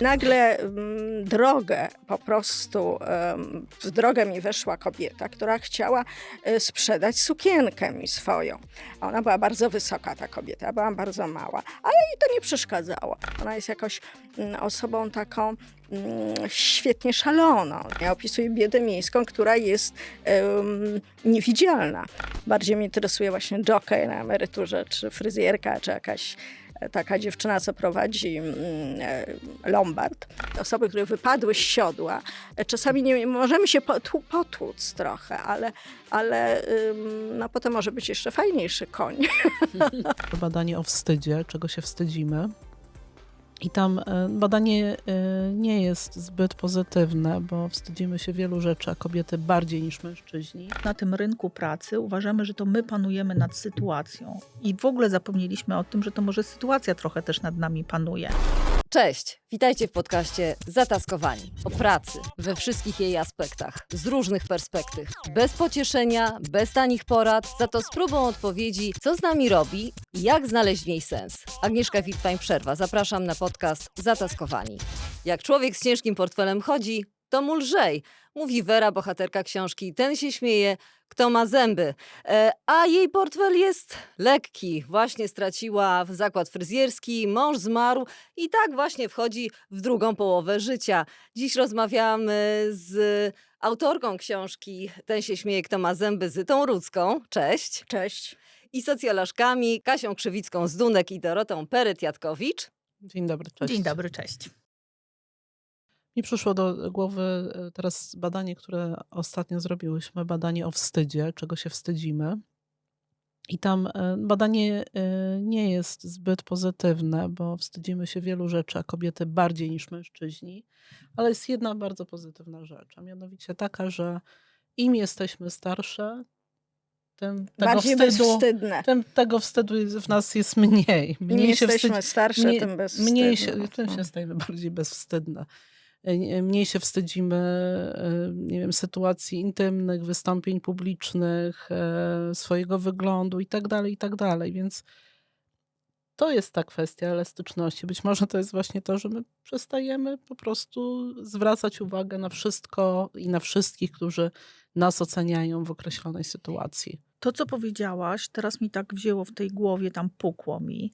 Nagle mm, drogę po prostu, em, w drogę mi weszła kobieta, która chciała e, sprzedać sukienkę mi swoją. Ona była bardzo wysoka, ta kobieta, byłam bardzo mała, ale jej to nie przeszkadzało. Ona jest jakoś mm, osobą taką mm, świetnie szaloną. Ja opisuję biedę miejską, która jest niewidzialna. Bardziej mnie interesuje właśnie jockey na emeryturze, czy fryzjerka, czy jakaś taka dziewczyna, co prowadzi mm, e, lombard. Osoby, które wypadły z siodła. Czasami nie możemy się potłu- potłuc trochę, ale, ale no, potem może być jeszcze fajniejszy koń. badanie o wstydzie, czego się wstydzimy. I tam e, badanie e, nie jest zbyt pozytywne, bo wstydzimy się wielu rzeczy, a kobiety bardziej niż mężczyźni. na tym rynku pracy uważamy, że to my panujemy nad sytuacją. I w ogóle zapomnieliśmy o tym, że to może sytuacja trochę też nad nami panuje. Cześć, witajcie w podcaście Zataskowani. O pracy we wszystkich jej aspektach, z różnych perspektyw. Bez pocieszenia, bez tanich porad, za to z próbą odpowiedzi, co z nami robi i jak znaleźć w niej sens. Agnieszka Witwań-Przerwa, zapraszam na podcast Zataskowani. Jak człowiek z ciężkim portfelem chodzi, to mu lżej, mówi Wera, bohaterka książki. Ten się śmieje, kto ma zęby. E, a jej portfel jest lekki. Właśnie straciła w zakład fryzjerski, mąż zmarł i tak właśnie wchodzi w drugą połowę życia. Dziś rozmawiamy z autorką książki Ten się śmieje, kto ma zęby, Zytą Rudzką. Cześć. Cześć. I socjolożkami Kasią Krzywicką z Dunek i Dorotą Peryt-Jatkowicz. Dzień dobry, cześć. Dzień dobry, cześć. Mi przyszło do głowy e, teraz badanie, które ostatnio zrobiłyśmy, badanie o wstydzie, czego się wstydzimy. I tam e, badanie e, nie jest zbyt pozytywne, bo wstydzimy się wielu rzeczy, a kobiety bardziej niż mężczyźni. Ale jest jedna bardzo pozytywna rzecz, a mianowicie taka, że im jesteśmy starsze, tym tego Bardziej wstydu, tym tego wstydu w nas jest mniej. Im Mniej się jesteśmy wstydzi, starsze, mniej- tym bezwstydne. Mniej się, tym się stajemy bardziej bezwstydne. E, Mniej się wstydzimy, e, nie wiem, sytuacji intymnych, wystąpień publicznych, e, swojego wyglądu i tak dalej, i tak. Więc to jest ta kwestia elastyczności. Być może to jest właśnie to, że my przestajemy po prostu zwracać uwagę na wszystko i na wszystkich, którzy nas oceniają w określonej sytuacji. To, co powiedziałaś, teraz mi tak wzięło w tej głowie, tam pukło mi,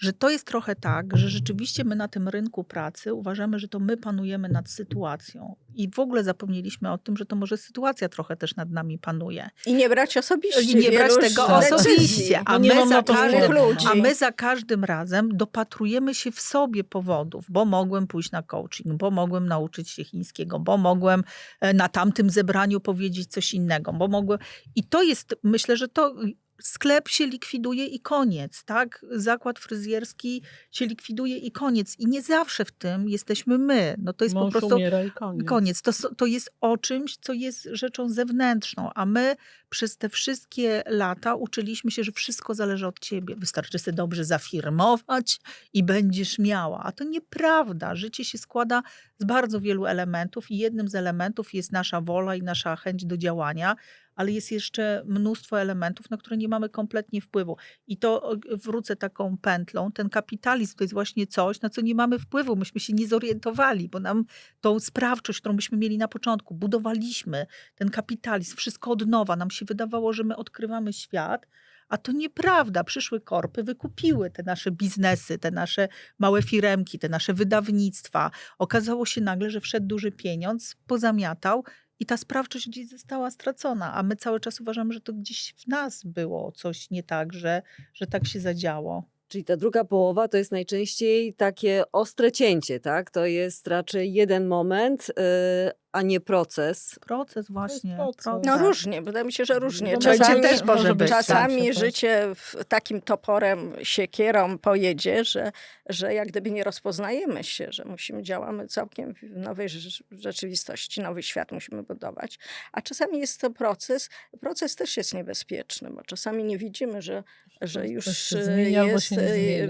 że to jest trochę tak, że rzeczywiście my na tym rynku pracy uważamy, że to my panujemy nad sytuacją. I w ogóle zapomnieliśmy o tym, że to może sytuacja trochę też nad nami panuje. I nie brać osobiście. I nie brać tego osobiście. A my, za każdym, a my za każdym razem dopatrujemy się w sobie powodów, bo mogłem pójść na coaching, bo mogłem nauczyć się chińskiego, bo mogłem e, na tamtym zebraniu powiedzieć coś innego, bo mogłem. I to jest, myślę, że to. Sklep się likwiduje i koniec, tak? Zakład fryzjerski się likwiduje i koniec. I nie zawsze w tym jesteśmy my. No to jest Mąż po prostu koniec. Koniec. To, to jest o czymś, co jest rzeczą zewnętrzną, a my przez te wszystkie lata uczyliśmy się, że wszystko zależy od ciebie. Wystarczy sobie dobrze zafirmować i będziesz miała. A to nieprawda. Życie się składa z bardzo wielu elementów i jednym z elementów jest nasza wola i nasza chęć do działania, ale jest jeszcze mnóstwo elementów, na które nie mamy kompletnie wpływu. I to wrócę taką pętlą. Ten kapitalizm to jest właśnie coś, na co nie mamy wpływu. Myśmy się nie zorientowali, bo nam tą sprawczość, którą byśmy mieli na początku, budowaliśmy ten kapitalizm, wszystko od nowa. Nam się wydawało, że my odkrywamy świat, a to nieprawda. Przyszły korpy, wykupiły te nasze biznesy, te nasze małe firemki, te nasze wydawnictwa. Okazało się nagle, że wszedł duży pieniądz, pozamiatał i ta sprawczość gdzieś została stracona, a my cały czas uważamy, że to gdzieś w nas było coś nie tak, że, że tak się zadziało. Czyli ta druga połowa to jest najczęściej takie ostre cięcie, tak? To jest raczej jeden moment, yy, a nie proces. Proces właśnie. proces. No różnie, wydaje mi się, że różnie. No, Czasami, będzie też może być, czasami tak. życie w takim toporem, siekierą pojedzie, że, że jak gdyby nie rozpoznajemy się, że musimy, działamy całkiem w nowej rze- rzeczywistości, nowy świat musimy budować. A czasami jest to proces, proces też jest niebezpieczny, bo czasami nie widzimy, że, że już się e, zmienia jest, się e,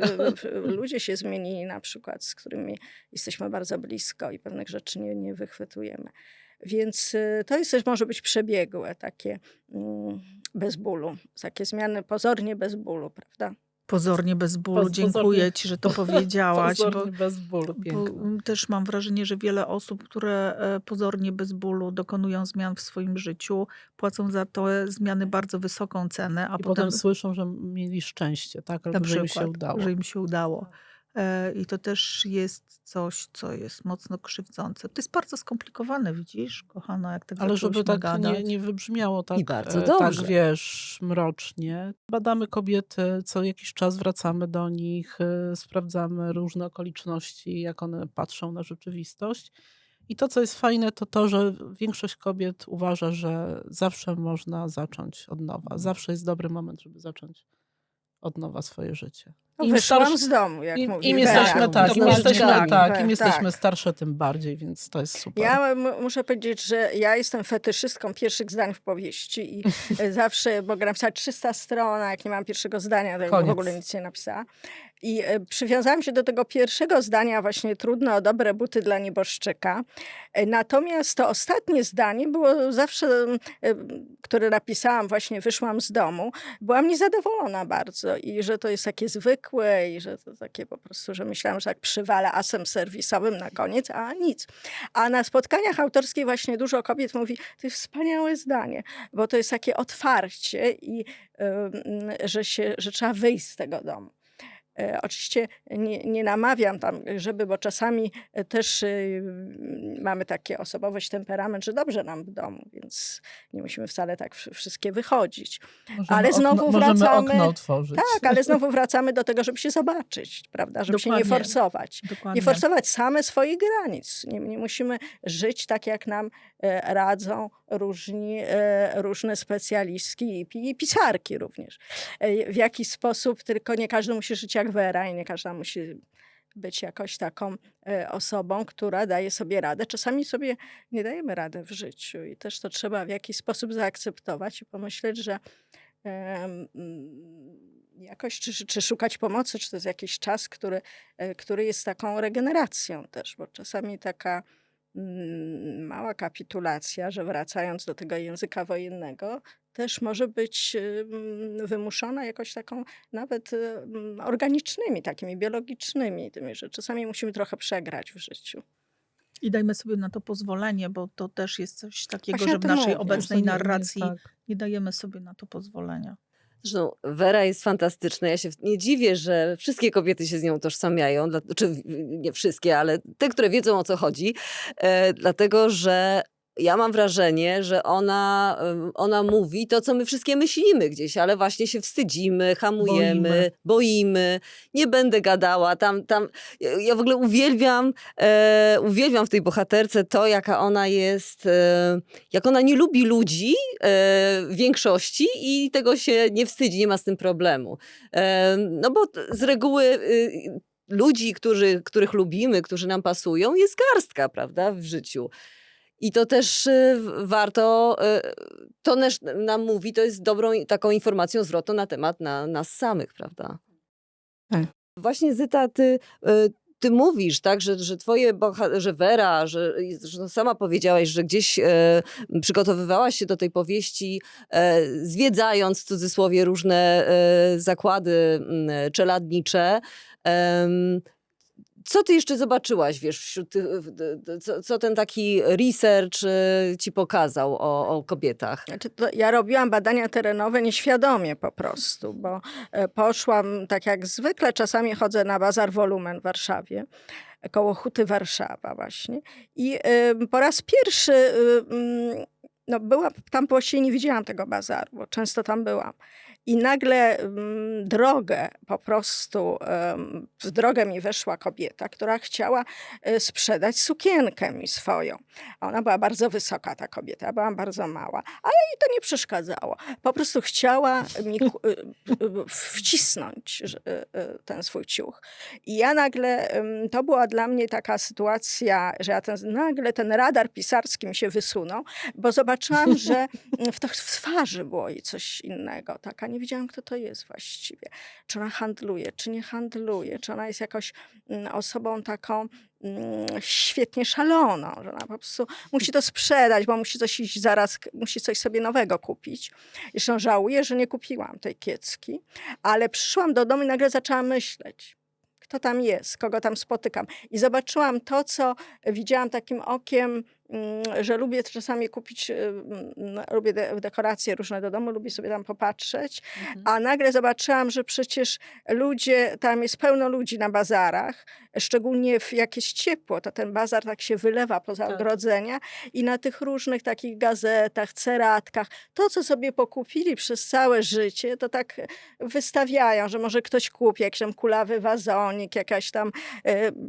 ludzie się zmienili na przykład, z którymi jesteśmy bardzo blisko i pewnych rzeczy nie, nie wychwytujemy. Więc y, to jest też może być przebiegłe, takie mm, bez bólu, takie zmiany pozornie bez bólu, prawda? Pozornie bez bólu. Poz- Dziękuję pozornie- ci, że to powiedziałaś. bo, Pozornie bez bólu, bo piękne. też mam wrażenie, że wiele osób, które e, pozornie bez bólu dokonują zmian w swoim życiu, płacą za te zmiany bardzo wysoką cenę, a I potem, potem słyszą, że mieli szczęście, tak? na Albo że im przykład, się udało. że im się udało. E, I to też jest coś, co jest mocno krzywdzące. To jest bardzo skomplikowane, widzisz, kochana, jak tak Ale żeby tak nie, gadać. nie wybrzmiało tak, bardzo e, tak, wiesz, mrocznie. Badamy kobiety, co jakiś czas wracamy do nich, e, sprawdzamy różne okoliczności, jak one patrzą na rzeczywistość. I to, co jest fajne, to to, że większość kobiet uważa, że zawsze można zacząć od nowa. Zawsze jest dobry moment, żeby zacząć od nowa swoje życie. No, Im wyszłam starszy- z domu, jak Im, mówi im jesteśmy, tak, im Dokładnie. jesteśmy, Tak, tak, tak, im jesteśmy tak. starsze, tym bardziej, więc to jest super. Ja m- muszę powiedzieć, że ja jestem fetyszystką pierwszych zdań w powieści i e, zawsze mogę napisać 300 stron, a jak nie mam pierwszego zdania, to ja w Koniec. ogóle nic nie napisała. I e, przywiązałam się do tego pierwszego zdania, właśnie trudno o dobre buty dla nieboszczyka. E, Natomiast to ostatnie zdanie było zawsze, m, e, które napisałam, właśnie wyszłam z domu, byłam niezadowolona bardzo i że to jest takie zwykłe i że to takie po prostu, że myślałam, że tak przywala asem serwisowym na koniec, a nic. A na spotkaniach autorskich właśnie dużo kobiet mówi, to jest wspaniałe zdanie, bo to jest takie otwarcie i że, się, że trzeba wyjść z tego domu. E, Oczywiście nie, nie namawiam tam, żeby, bo czasami e, też mamy takie osobowość, temperament, że dobrze nam w domu, więc nie musimy wcale tak wszy- wszystkie wychodzić. Możemy ale znowu okno, możemy wracamy- okno otworzyć. Tak, ale znowu wracamy do tego, żeby się zobaczyć, prawda? Żeby się nie Dokładnie. forsować. Dokładnie. Nie forsować same swoich granic. Nie, nie musimy żyć tak, jak nam e, radzą różni, e, różne specjalistki i, pi- i pisarki również. E, w jaki sposób, tylko nie każdy musi żyć jak Wera i nie każda musi być jakoś taką e, osobą, która daje sobie radę. Czasami sobie nie dajemy rady w życiu i też to trzeba w jakiś sposób zaakceptować i pomyśleć, że mm, jakoś, czy, czy szukać pomocy, czy to jest jakiś czas, który, który jest taką regeneracją też, bo czasami taka mała kapitulacja, że wracając do tego języka wojennego, też może być ym, wymuszona jakoś taką nawet ym, organicznymi, takimi biologicznymi, tymi, że czasami musimy trochę przegrać w życiu. I dajmy sobie na to pozwolenie, bo to też jest coś takiego, Właśnie że w naszej mówię. obecnej narracji tak. nie dajemy sobie na to pozwolenia. Zresztą Wera jest fantastyczna. Ja się nie dziwię, że wszystkie kobiety się z nią utożsamiają. Dla, czy w- nie wszystkie, ale te, które wiedzą o co chodzi. E, dlatego, że ja mam wrażenie, że ona, ona mówi to, co my wszystkie myślimy gdzieś, ale właśnie się wstydzimy, hamujemy, boimy. Boimy. Nie będę gadała. Tam, tam. Ja w ogóle uwielbiam, e, uwielbiam w tej bohaterce to, jaka ona jest, e, jak ona nie lubi ludzi e, w większości i tego się nie wstydzi, nie ma z tym problemu. E, no bo z reguły y, ludzi, którzy, których lubimy, którzy nam pasują, jest garstka, prawda, w życiu. I to też y, warto, y, to też nam mówi, to jest dobrą taką informacją zwrotną na temat na, nas samych, prawda? Tak. Właśnie Zyta, ty, y, ty mówisz, tak, że, że twoje, że Wera, że, że sama powiedziałaś, że gdzieś e, przygotowywałaś się do tej powieści, e, zwiedzając w cudzysłowie różne e, zakłady m, czeladnicze. Co ty jeszcze zobaczyłaś, wiesz, wśród co, co ten taki research e, ci pokazał o, o kobietach? Znaczy to ja robiłam badania terenowe nieświadomie po prostu, bo e, poszłam, tak jak zwykle, czasami chodzę na bazar Wolumen w Warszawie, koło Huty Warszawa właśnie. I y, po raz pierwszy y, no byłam tam właściwie nie widziałam tego bazaru, bo często tam byłam. I nagle mm, drogę po prostu, em, w drogę mi weszła kobieta, która chciała e, sprzedać sukienkę mi swoją. Ona była bardzo wysoka, ta kobieta, ja byłam bardzo mała, ale jej to nie przeszkadzało. Po prostu chciała mi y, wcisnąć y, ten swój ciuch. I ja nagle, to była dla mnie taka sytuacja, że ja ten, nagle ten radar pisarski mi się wysunął, bo zobaczyłam, że w, to, w twarzy było jej coś innego, taka nie wiedziałam, kto to jest właściwie. Czy ona handluje, czy nie handluje, czy ona jest jakoś mm, osobą taką mm, świetnie szaloną, że ona po prostu musi to sprzedać, bo musi coś iść zaraz, musi coś sobie nowego kupić. Zresztą żałuję, że nie kupiłam tej kiecki, ale przyszłam do domu i nagle zaczęłam myśleć, kto tam jest, kogo tam spotykam. I zobaczyłam to, co widziałam takim okiem, że lubię czasami kupić, y, mm, lubię de- dekoracje różne do domu, lubię sobie tam popatrzeć, Mhm. a nagle zobaczyłam, że przecież ludzie, tam jest pełno ludzi na bazarach, szczególnie w jakieś ciepło, to ten bazar tak się wylewa poza Tak. ogrodzenia i na tych różnych takich gazetach, ceratkach, to co sobie pokupili przez całe życie, to tak wystawiają, że może ktoś kupi jakiś tam kulawy wazonik, jakaś tam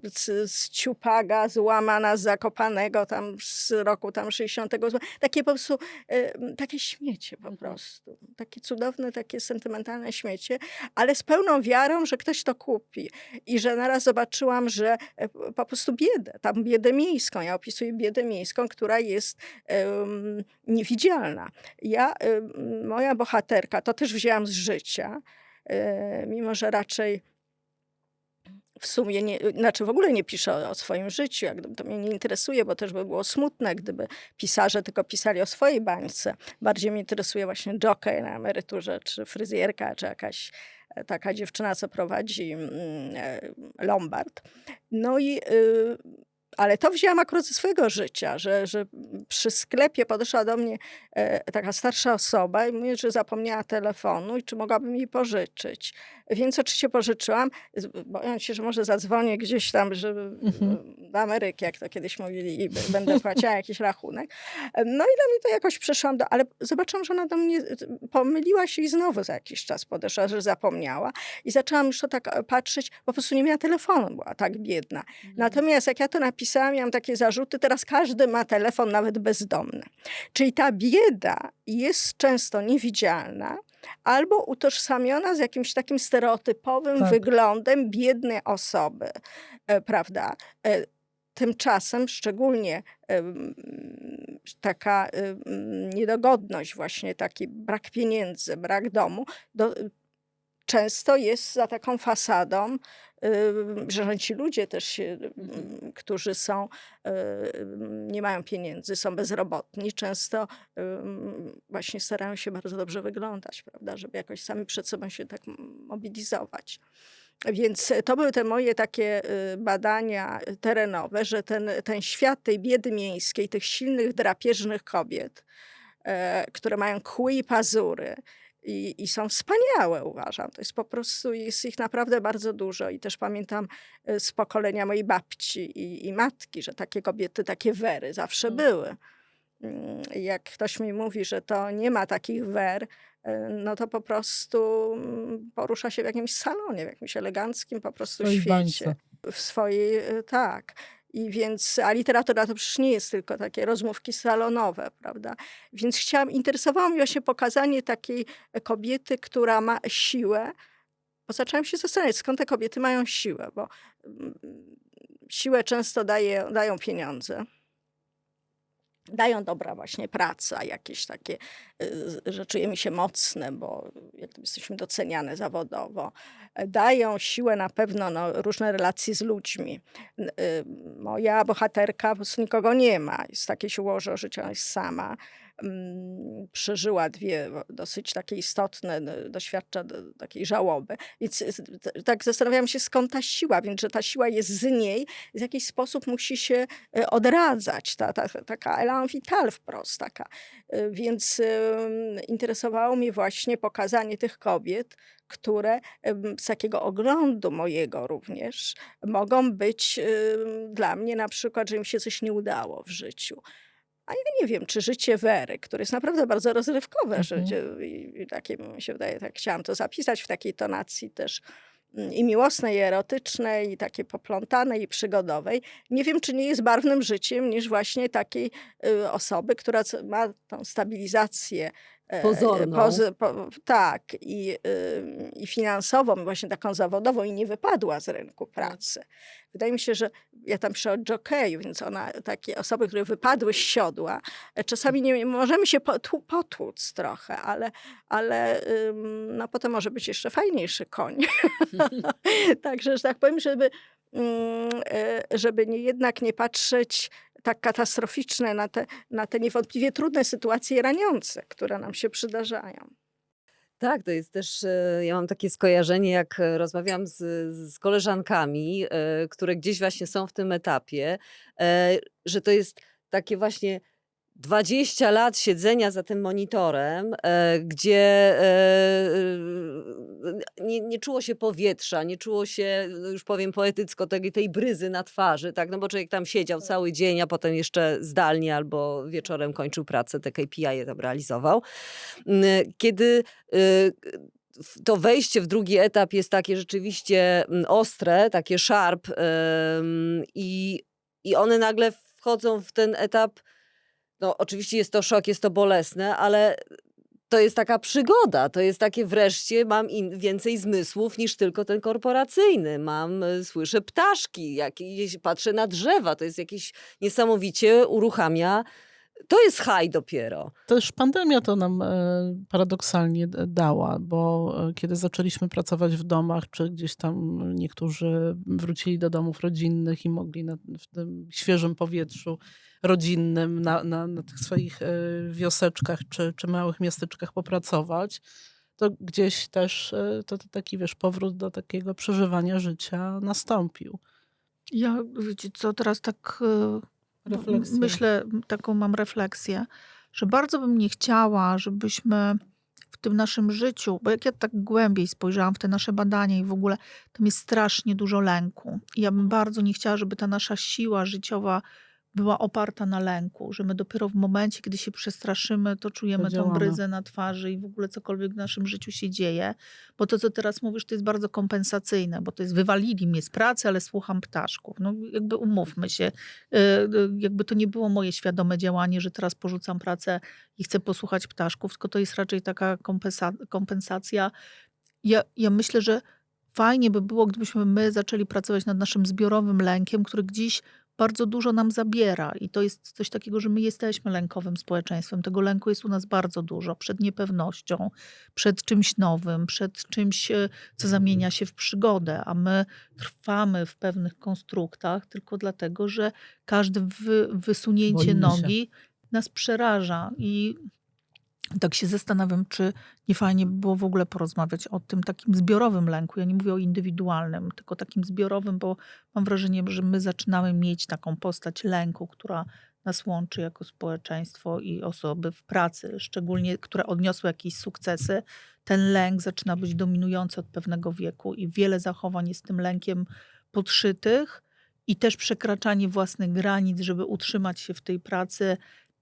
z, z ciupaga złamana z Zakopanego tam z roku tam 68. Takie po prostu, e, takie śmiecie po Mhm. prostu. Takie cudowne, takie sentymentalne śmiecie, ale z pełną wiarą, że ktoś to kupi. I że naraz zobaczyłam, że e, po prostu biedę, tam biedę miejską. Ja opisuję biedę miejską, która jest em, niewidzialna. Ja, em, moja bohaterka, to też wzięłam z życia, e, mimo że raczej w sumie, nie, znaczy w ogóle nie piszę o, swoim życiu, jak to mnie nie interesuje, bo też by było smutne, gdyby pisarze tylko pisali o swojej bańce. Bardziej mnie interesuje właśnie jockey na emeryturze, czy fryzjerka, czy jakaś e, taka dziewczyna, co prowadzi mm, e, Lombard. No i y, ale to wzięłam akurat ze swojego życia, że, że przy sklepie podeszła do mnie e, taka starsza osoba i mówi, że zapomniała telefonu i czy mogłabym jej pożyczyć. Więc oczywiście pożyczyłam, bojąc się, że może zadzwonię gdzieś tam żeby, Mhm. do Ameryki, jak to kiedyś mówili, i będę płaciła jakiś rachunek. No i dla mnie to jakoś przeszłam, do, ale zobaczyłam, że ona do mnie pomyliła się i znowu za jakiś czas podeszła, że zapomniała. I zaczęłam już to tak e, patrzeć, po prostu nie miała telefonu, była tak biedna. Mhm. Natomiast jak ja to napisałam, miałam takie zarzuty, teraz każdy ma telefon, nawet bezdomny. Czyli ta bieda jest często niewidzialna albo utożsamiona z jakimś takim stereotypowym Tak. wyglądem biednej osoby, e, prawda? E, Tymczasem szczególnie em, taka niedogodność, właśnie taki brak pieniędzy, brak domu, do, często jest za taką fasadą, że ci ludzie też, się, którzy są, nie mają pieniędzy, są bezrobotni, często właśnie starają się bardzo dobrze wyglądać, prawda, żeby jakoś sami przed sobą się tak mobilizować. Więc to były te moje takie y, badania terenowe, że ten, ten świat tej biedy miejskiej, tych silnych, drapieżnych kobiet, e, które mają kły i pazury, i, I są wspaniałe, uważam. To jest po prostu, jest ich naprawdę bardzo dużo. I też pamiętam e, z pokolenia mojej babci i, i matki, że takie kobiety, takie wery zawsze Mm. były. Mm, Jak ktoś mi mówi, że to nie ma takich wer, e, no to po prostu mm, porusza się w jakimś salonie, w jakimś eleganckim po prostu swojej świecie bańce. w swojej, e, tak. I więc, a literatura to przecież nie jest tylko takie rozmówki salonowe, prawda? Więc chciałam, interesowało mnie właśnie pokazanie takiej e, kobiety, która ma siłę, bo zaczęłam się zastanawiać, skąd te kobiety mają siłę, bo mm, siłę często daje, dają pieniądze. Dają dobra właśnie praca, jakieś takie, y, że czujemy się mocne, bo jesteśmy doceniane zawodowo. Dają siłę na pewno no, różne relacje z ludźmi. Y, Moja bohaterka po prostu nikogo nie ma. Jest takie się ułożyło, życie, ona jest sama. Mm, Przeżyła dwie dosyć takie istotne, doświadcza takiej żałoby. Więc tak zastanawiałam się, skąd ta siła, więc że ta siła jest z niej, w jakiś sposób musi się y, odradzać. Ta, ta, taka elan vital wprost taka. Y, Więc interesowało mnie właśnie pokazanie tych kobiet, które z takiego oglądu mojego również mogą być dla mnie na przykład, że im się coś nie udało w życiu. A ja nie wiem, czy życie Wery, które jest naprawdę bardzo rozrywkowe Mhm. życie i, i takie mi się wydaje, tak chciałam to zapisać w takiej tonacji też mm, i miłosnej, i erotycznej, i takiej poplątanej, i przygodowej. Nie wiem, czy nie jest barwnym życiem niż właśnie takiej y, osoby, która ma tą stabilizację Pozorną. pozy- po, tak, i, i finansową, właśnie taką zawodową, i nie wypadła z rynku pracy. Wydaje mi się, że ja tam piszę o jokeju, więc ona, takie osoby, które wypadły z siodła, e, czasami nie możemy się potłu- potłuc trochę, ale, ale no, potem może być jeszcze fajniejszy koń. Także, że tak powiem, żeby, mm, e, żeby nie, jednak nie patrzeć tak katastroficzne na te, na te niewątpliwie trudne sytuacje raniące, które nam się przydarzają. Tak, to jest też, e, ja mam takie skojarzenie, jak e, rozmawiałam z, z koleżankami, e, które gdzieś właśnie są w tym etapie, że to jest takie właśnie 20 lat siedzenia za tym monitorem, e, gdzie e, e, nie, nie czuło się powietrza, nie czuło się, już powiem poetycko, tej, tej bryzy na twarzy, tak, no bo człowiek tam siedział cały dzień, a potem jeszcze zdalnie albo wieczorem kończył pracę, te KPI je tam realizował. Mm, Kiedy to wejście w drugi etap jest takie rzeczywiście mm, ostre, takie sharp i, i one nagle wchodzą w ten etap, no oczywiście jest to szok, jest to bolesne, ale to jest taka przygoda, to jest takie wreszcie mam in, więcej zmysłów niż tylko ten korporacyjny. Mam, y, słyszę ptaszki, jakieś, patrzę na drzewa, to jest jakieś niesamowicie uruchamia. To jest haj dopiero. Też pandemia to nam e, paradoksalnie dała, bo e, kiedy zaczęliśmy pracować w domach, czy gdzieś tam niektórzy wrócili do domów rodzinnych i mogli na, w tym świeżym powietrzu rodzinnym na, na, na tych swoich e, wioseczkach czy, czy małych miasteczkach popracować, to gdzieś też to, to taki, wiesz, powrót do takiego przeżywania życia nastąpił. Ja, wiecie co, teraz tak Refleksja. myślę, taką mam refleksję, że bardzo bym nie chciała, żebyśmy w tym naszym życiu, bo jak ja tak głębiej spojrzałam w te nasze badania i w ogóle, tam jest strasznie dużo lęku. I ja bym bardzo nie chciała, żeby ta nasza siła życiowa była oparta na lęku, że my dopiero w momencie, kiedy się przestraszymy, to czujemy tą działamy. bryzę na twarzy i w ogóle cokolwiek w naszym życiu się dzieje. Bo to, co teraz mówisz, to jest bardzo kompensacyjne, bo to jest wywalili mnie z pracy, ale słucham ptaszków. No jakby umówmy się, y, y, jakby to nie było moje świadome działanie, że teraz porzucam pracę i chcę posłuchać ptaszków, tylko to jest raczej taka kompensa- kompensacja. Ja, ja myślę, że fajnie by było, gdybyśmy my zaczęli pracować nad naszym zbiorowym lękiem, który gdzieś bardzo dużo nam zabiera. I to jest coś takiego, że my jesteśmy lękowym społeczeństwem. Tego lęku jest u nas bardzo dużo. Przed niepewnością, przed czymś nowym, przed czymś, e, co zamienia się w przygodę. A my trwamy w pewnych konstruktach tylko dlatego, że każde wy, wysunięcie Boimy się. nogi nas przeraża. I tak się zastanawiam, czy nie fajnie by było w ogóle porozmawiać o tym takim zbiorowym lęku. Ja nie mówię o indywidualnym, tylko takim zbiorowym, bo mam wrażenie, że my zaczynamy mieć taką postać lęku, która nas łączy jako społeczeństwo i osoby w pracy, szczególnie które odniosły jakieś sukcesy. Ten lęk zaczyna być dominujący od pewnego wieku i wiele zachowań jest tym lękiem podszytych i też przekraczanie własnych granic, żeby utrzymać się w tej pracy,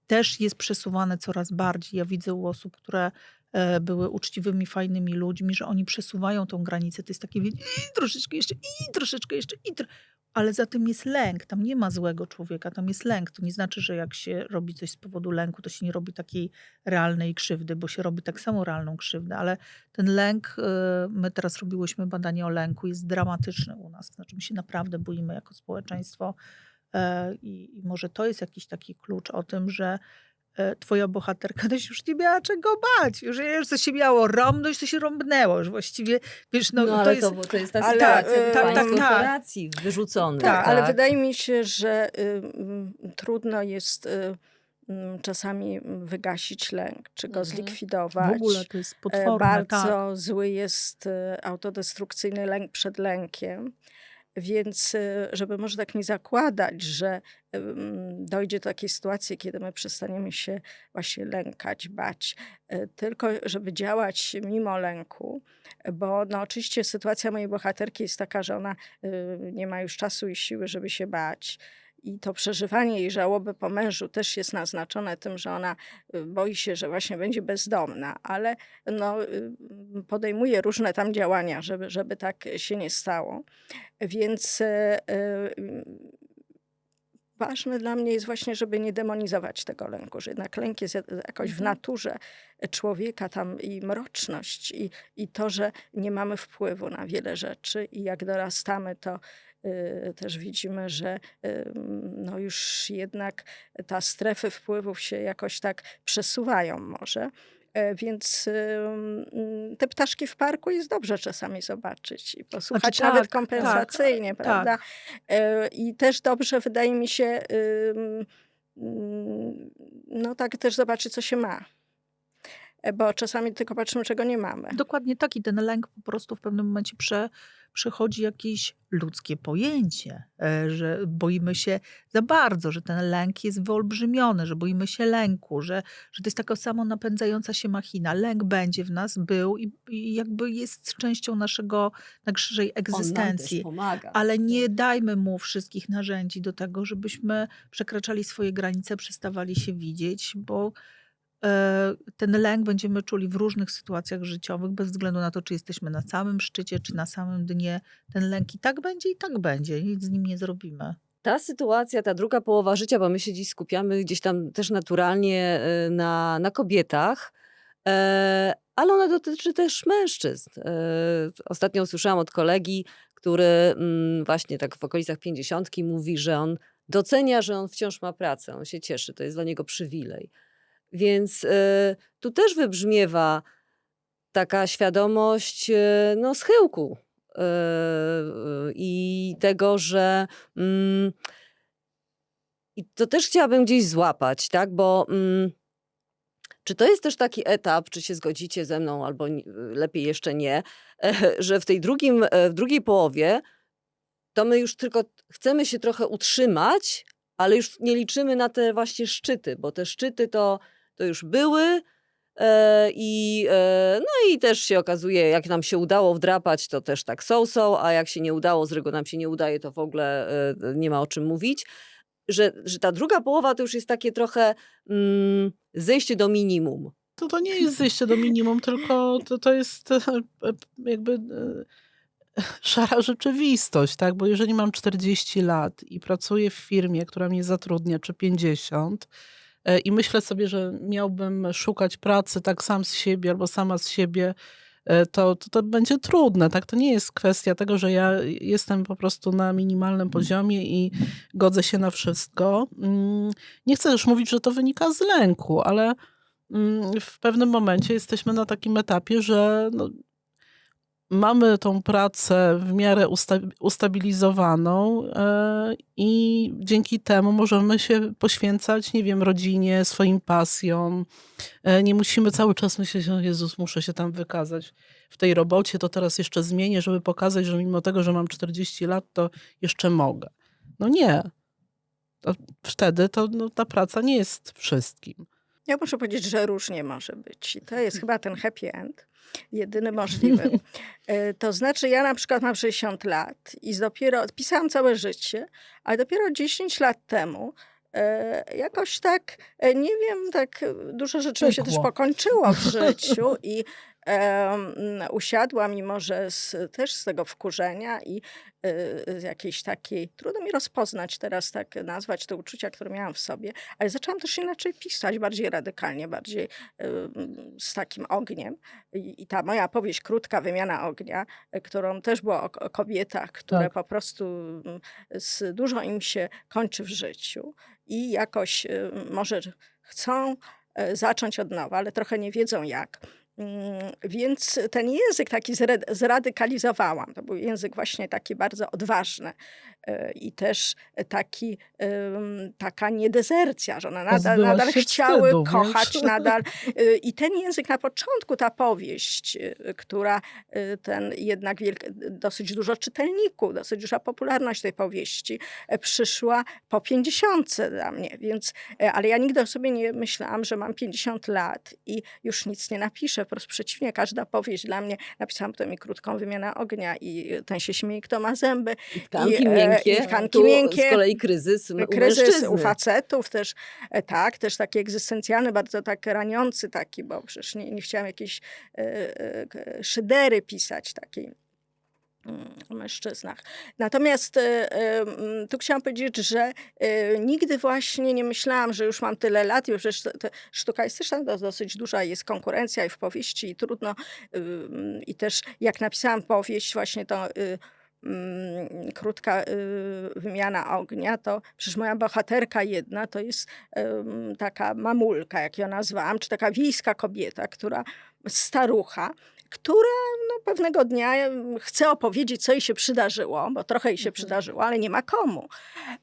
też jest przesuwane coraz bardziej. Ja widzę u osób, które e, były uczciwymi, fajnymi ludźmi, że oni przesuwają tą granicę. To jest takie, i troszeczkę jeszcze, i troszeczkę jeszcze, i tro... ale za tym jest lęk. Tam nie ma złego człowieka, tam jest lęk. To nie znaczy, że jak się robi coś z powodu lęku, to się nie robi takiej realnej krzywdy, bo się robi tak samo realną krzywdę, ale ten lęk, e, my teraz robiłyśmy badanie o lęku, jest dramatyczny u nas. Znaczy my się naprawdę boimy jako społeczeństwo I, I może to jest jakiś taki klucz o tym, że e, twoja bohaterka też już nie miała czego bać. Już, już co się miało rąbnąć, to się rąbnęło. Już właściwie, wiesz, no, No, to ale jest... to, to jest ta ale, sytuacja e, tak, tak, tak. korporacji wyrzuconych. Tak, ale wydaje mi się, że y, trudno jest y, mm, czasami wygasić lęk, czy go Mhm. zlikwidować. w ogóle to jest E, potworne. Bardzo tak. zły jest e, autodestrukcyjny lęk przed lękiem. Więc, e, żeby może tak nie zakładać, że dojdzie do takiej sytuacji, kiedy my przestaniemy się właśnie lękać, bać, e, tylko żeby działać mimo lęku, bo no oczywiście sytuacja mojej bohaterki jest taka, że ona e, nie ma już czasu i siły, żeby się bać. I to przeżywanie jej żałoby po mężu też jest naznaczone tym, że ona y, boi się, że właśnie będzie bezdomna, ale no, y, podejmuje różne tam działania, żeby, żeby tak się nie stało. Więc e, ważne dla mnie jest właśnie, żeby nie demonizować tego lęku, że jednak lęk jest jakoś w naturze człowieka tam i mroczność i, i to, że nie mamy wpływu na wiele rzeczy i jak dorastamy, to y, też widzimy, że y, no już jednak ta strefy wpływów się jakoś tak przesuwają może. E, Więc te ptaszki w parku jest dobrze czasami zobaczyć i posłuchać Znaczy, nawet tak, kompensacyjnie, tak. prawda? E, I też dobrze wydaje mi się, no tak też zobaczyć, co się ma. E, Bo czasami tylko patrzymy, czego nie mamy. Dokładnie tak i ten lęk po prostu w pewnym momencie prze, przechodzi jakieś ludzkie pojęcie, e, że boimy się za bardzo, że ten lęk jest wyolbrzymiony, że boimy się lęku, że, że to jest taka samo napędzająca się machina. Lęk będzie w nas, był i, i jakby jest częścią naszego naszej On nam też egzystencji. pomaga. Ale nie dajmy mu wszystkich narzędzi do tego, żebyśmy przekraczali swoje granice, przestawali się widzieć, bo ten lęk będziemy czuli w różnych sytuacjach życiowych, bez względu na to, czy jesteśmy na samym szczycie, czy na samym dnie. Ten lęk i tak będzie, i tak będzie. Nic z nim nie zrobimy. Ta sytuacja, ta druga połowa życia, bo my się dziś skupiamy gdzieś tam też naturalnie e, na, na kobietach, e, ale ona dotyczy też mężczyzn. E, Ostatnio usłyszałam od kolegi, który mm, właśnie tak w okolicach pięćdziesiątki mówi, że on docenia, że on wciąż ma pracę, on się cieszy, to jest dla niego przywilej. Więc e, tu też wybrzmiewa taka świadomość e, no, schyłku e, i tego, że mm, i to też chciałabym gdzieś złapać, tak, bo mm, czy to jest też taki etap, czy się zgodzicie ze mną, albo lepiej jeszcze nie, że w tej drugim, e, w drugiej połowie to my już tylko chcemy się trochę utrzymać, ale już nie liczymy na te właśnie szczyty, bo te szczyty to, to już były. e, I, e, no i też się okazuje, jak nam się udało wdrapać, to też tak są-są, a jak się nie udało, z reguły nam się nie udaje, to w ogóle e, nie ma o czym mówić. Że, że ta druga połowa to już jest takie trochę mm, zejście do minimum. To, to nie jest zejście do minimum, tylko to, to jest jakby szara rzeczywistość, tak? Bo jeżeli mam 40 lat i pracuję w firmie, która mnie zatrudnia, czy 50, e, i myślę sobie, że miałbym szukać pracy tak sam z siebie albo sama z siebie, e, to, to, to będzie trudne, tak? To nie jest kwestia tego, że ja jestem po prostu na minimalnym poziomie i godzę się na wszystko. Mm, Nie chcę już mówić, że to wynika z lęku, ale mm, w pewnym momencie jesteśmy na takim etapie, że no, mamy tą pracę w miarę usta- ustabilizowaną e, i dzięki temu możemy się poświęcać, nie wiem, rodzinie, swoim pasjom. E, nie musimy cały czas myśleć, o Jezus, muszę się tam wykazać w tej robocie, to teraz jeszcze zmienię, żeby pokazać, że mimo tego, że mam 40 lat, to jeszcze mogę. No nie. To wtedy to no, ta praca nie jest wszystkim. Ja muszę powiedzieć, że różnie może być. I to jest chyba ten happy end, jedyny możliwy. E, To znaczy, ja na przykład mam 60 lat i dopiero pisałam całe życie, ale dopiero 10 lat temu e, jakoś tak, e, nie wiem, tak dużo rzeczy mi się też pokończyło w życiu i em, usiadłam, mimo że z, też z tego wkurzenia i e, z jakiejś takiej, trudno mi rozpoznać teraz, tak nazwać te uczucia, które miałam w sobie, ale zaczęłam też inaczej pisać, bardziej radykalnie, bardziej z takim ogniem. I, I ta moja powieść, krótka wymiana ognia, e, którą też było o, o kobietach, które Tak. po prostu mm, z, dużo im się kończy w życiu i jakoś e, może chcą e, zacząć od nowa, ale trochę nie wiedzą jak. Mm, Więc ten język taki zradykalizowałam. To był język właśnie taki bardzo odważny e, i też taki, taka niedezercja, że one nadal, nadal chciały wstydu, wiesz? kochać, nadal. e, I ten język na początku, ta powieść, e, która ten jednak wielk, dosyć dużo czytelników, dosyć duża popularność tej powieści przyszła po pięćdziesiątce dla mnie, więc, ale ja nigdy o sobie nie myślałam, że mam 50 lat i już nic nie napiszę, po prostu przeciwnie, każda powieść dla mnie, napisałam potem i krótką wymianę ognia i ten się śmieje, kto ma zęby, I tkanki I, e, miękkie. i tkanki tu miękkie. Z kolei kryzys, u kryzys mężczyzny. u facetów też, e, tak, też taki egzystencjalny, bardzo tak raniący taki, bo przecież nie, nie chciałam jakiejś e, e, szydery pisać takiej. Mm, mężczyznach. Natomiast e, tu chciałam powiedzieć, że e, nigdy właśnie nie myślałam, że już mam tyle lat i przecież sztuka estetyczna to dosyć duża jest konkurencja i w powieści i trudno i też jak napisałam powieść właśnie to y, mm, krótka y, wymiana ognia, to przecież moja bohaterka jedna to jest taka mamulka, jak ją nazwałam, czy taka wiejska kobieta, która starucha, która no, pewnego dnia chce opowiedzieć, co jej się przydarzyło, bo trochę jej się Mhm. przydarzyło, ale nie ma komu.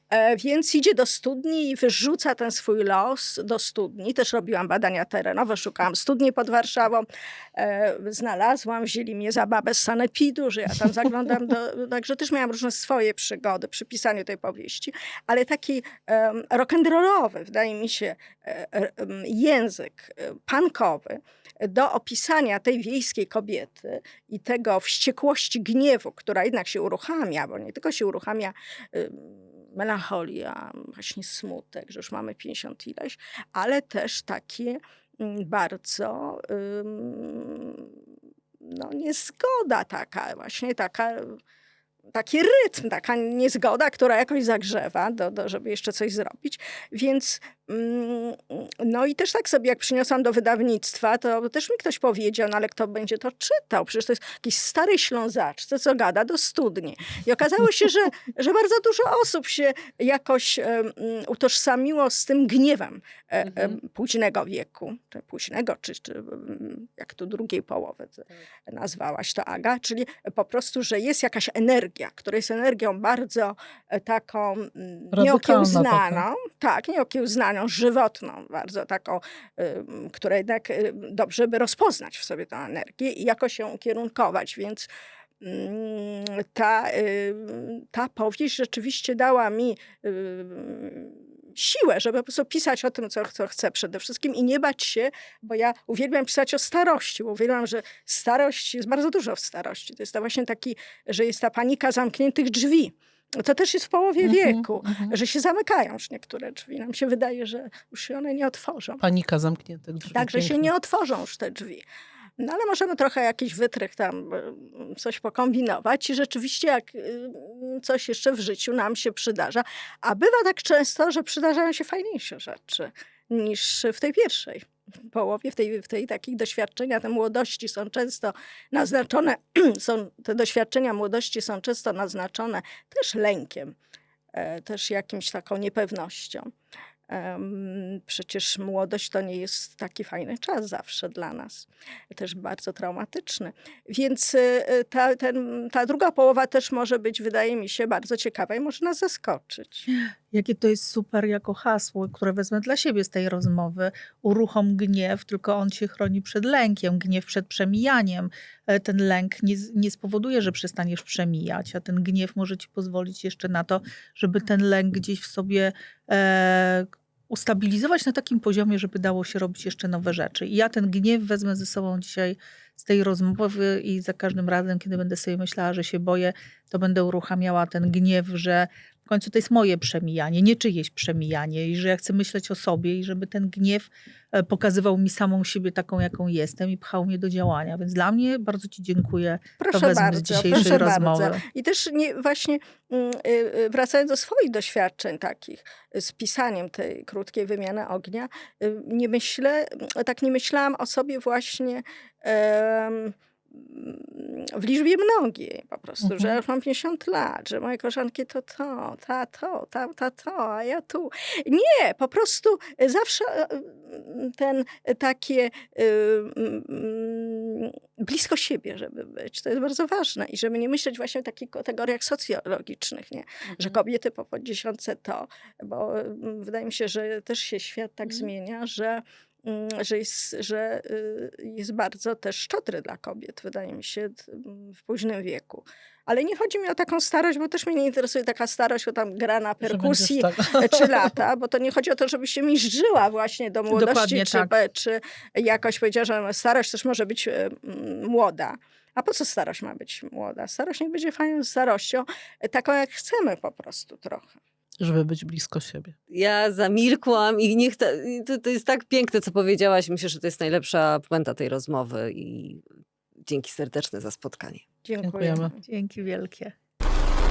E, więc idzie do studni i wyrzuca ten swój los do studni. Też robiłam badania terenowe, szukałam studni pod Warszawą. E, znalazłam, wzięli mnie za babę z sanepidu, że ja tam zaglądam. Do, także też miałam różne swoje przygody przy pisaniu tej powieści. Ale taki um, rock'n'rollowy, wydaje mi się, e, język e, punkowy do opisania tej wiejskiej kobiety i tego wściekłości, gniewu, która jednak się uruchamia, bo nie tylko się uruchamia melancholia, właśnie smutek, że już mamy 50 ileś, ale też takie bardzo no, niezgoda taka, właśnie taka taki rytm, taka niezgoda, która jakoś zagrzewa, do, do, żeby jeszcze coś zrobić. Więc no i też tak sobie, jak przyniosłam do wydawnictwa, to też mi ktoś powiedział, no ale kto będzie to czytał? Przecież to jest jakiś stary ślązaczce, co gada do studni. I okazało się, że, że bardzo dużo osób się jakoś em, utożsamiło z tym gniewem e, Mhm. późnego wieku, czy późnego, czy, czy mm, jak tu drugiej połowy ty nazwałaś to Aga, czyli po prostu, że jest jakaś energia, która jest energią bardzo e, taką mm, Radykalna nieokiełznaną, tak, nieokiełznaną, żywotną, bardzo taką, która jednak y, dobrze by rozpoznać w sobie tę energię i jakoś ją ukierunkować, więc mm, ta, ta powieść rzeczywiście dała mi siłę, żeby po prostu pisać o tym, co, co chcę przede wszystkim i nie bać się, bo ja uwielbiam pisać o starości, uwielbiam, że starość, jest bardzo dużo w starości. To jest to właśnie taki, że jest ta panika zamkniętych drzwi. To też jest w połowie Mhm, wieku, mhm. że się zamykają już niektóre drzwi. Nam się wydaje, że już się one nie otworzą. Panika zamkniętych drzwi. Tak, że się nie otworzą już te drzwi. No ale możemy trochę jakiś wytrych tam, y, coś pokombinować i rzeczywiście jak y, coś jeszcze w życiu nam się przydarza, a bywa tak często, że przydarzają się fajniejsze rzeczy niż w tej pierwszej połowie, w tej, w tej takich doświadczenia, te młodości są często naznaczone, są, te doświadczenia młodości są często naznaczone też lękiem, e, też jakimś taką niepewnością. Przecież młodość to nie jest taki fajny czas zawsze dla nas, też bardzo traumatyczny. Więc y, y, ta, ten, ta druga połowa też może być, wydaje mi się, bardzo ciekawa i może nas zaskoczyć. Jakie to jest super jako hasło, które wezmę dla siebie z tej rozmowy. Uruchom gniew, tylko on się chroni przed lękiem, gniew przed przemijaniem. E, Ten lęk nie, nie spowoduje, że przestaniesz przemijać, a ten gniew może ci pozwolić jeszcze na to, żeby ten lęk gdzieś w sobie ustabilizować na takim poziomie, żeby dało się robić jeszcze nowe rzeczy. I ja ten gniew wezmę ze sobą dzisiaj z tej rozmowy i za każdym razem, kiedy będę sobie myślała, że się boję, to będę uruchamiała ten gniew, że w końcu to jest moje przemijanie, nie czyjeś przemijanie i że ja chcę myśleć o sobie i żeby ten gniew e, pokazywał mi samą siebie taką, jaką jestem i pchał mnie do działania. Więc dla mnie bardzo Ci dziękuję. Proszę z bardzo, dzisiejszej proszę rozmowy. bardzo. I też nie, właśnie mm, y, y, wracając do swoich doświadczeń takich y, z pisaniem tej krótkiej wymiany ognia, nie myślę, tak nie myślałam o sobie właśnie w liczbie mnogiej po prostu, że Mhm. ja już mam 50 lat, że moje koleżanki to to, ta to, ta, ta to, a ja tu. Nie, po prostu zawsze e, ten takie y, blisko siebie, żeby być. To jest bardzo ważne i żeby nie myśleć właśnie w takich kategoriach socjologicznych, nie? że kobiety po dziesiątce to, bo mm, wydaje mi się, że też się świat tak Mhm. zmienia, że że jest, że y, jest bardzo też szczodry dla kobiet, wydaje mi się, t- m, w późnym wieku. Ale nie chodzi mi o taką starość, bo też mnie nie interesuje taka starość, bo tam gra na perkusji e, czy lata, bo to nie chodzi o to, żeby się mistrzyła właśnie do młodości, Dokładnie czy, tak. czy jakoś powiedziała, że starość też może być e, mm, młoda. A po co starość ma być młoda? Starość niech będzie fajną starością, e, taką jak chcemy po prostu trochę. Żeby być blisko siebie. Ja zamilkłam i niech ta, to, to jest tak piękne, co powiedziałaś. Myślę, że to jest najlepsza puenta tej rozmowy i Dzięki serdeczne za spotkanie. Dziękujemy. Dziękujemy. Dzięki wielkie.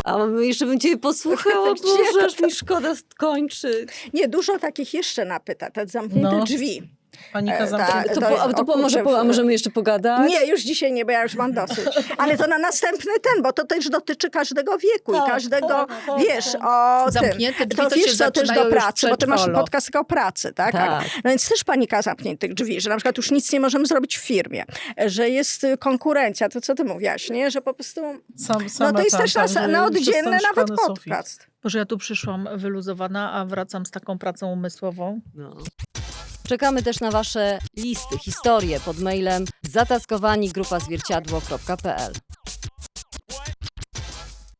A jeszcze bym cię posłuchała, aż mi szkoda skończyć. Nie, dużo takich jeszcze napyta, te zamknięte No. drzwi. Panika E, zamknięta. tak, To, to po, to po, może, po, możemy jeszcze pogadać? Nie, już dzisiaj nie, bo ja już mam dosyć. Ale to na następny ten, bo to też dotyczy każdego wieku i Tak, każdego, tak, tak, wiesz, tak. o tym. Zamknięte drzwi To to wiesz co, też do pracy, bo ty masz podcast tylko o pracy, tak? Tak. No więc też panika zamkniętych drzwi, że na przykład już nic nie możemy zrobić w firmie, że jest y, konkurencja, to co ty mówiłaś, nie? Że po prostu, Sam, no to jest tam, też na, że na oddzielny nawet szklany sufit. podcast. Boże, ja tu przyszłam wyluzowana, a wracam z taką pracą umysłową. No. Czekamy też na Wasze listy, historie pod mailem zataskowani grupa zwierciadło.pl.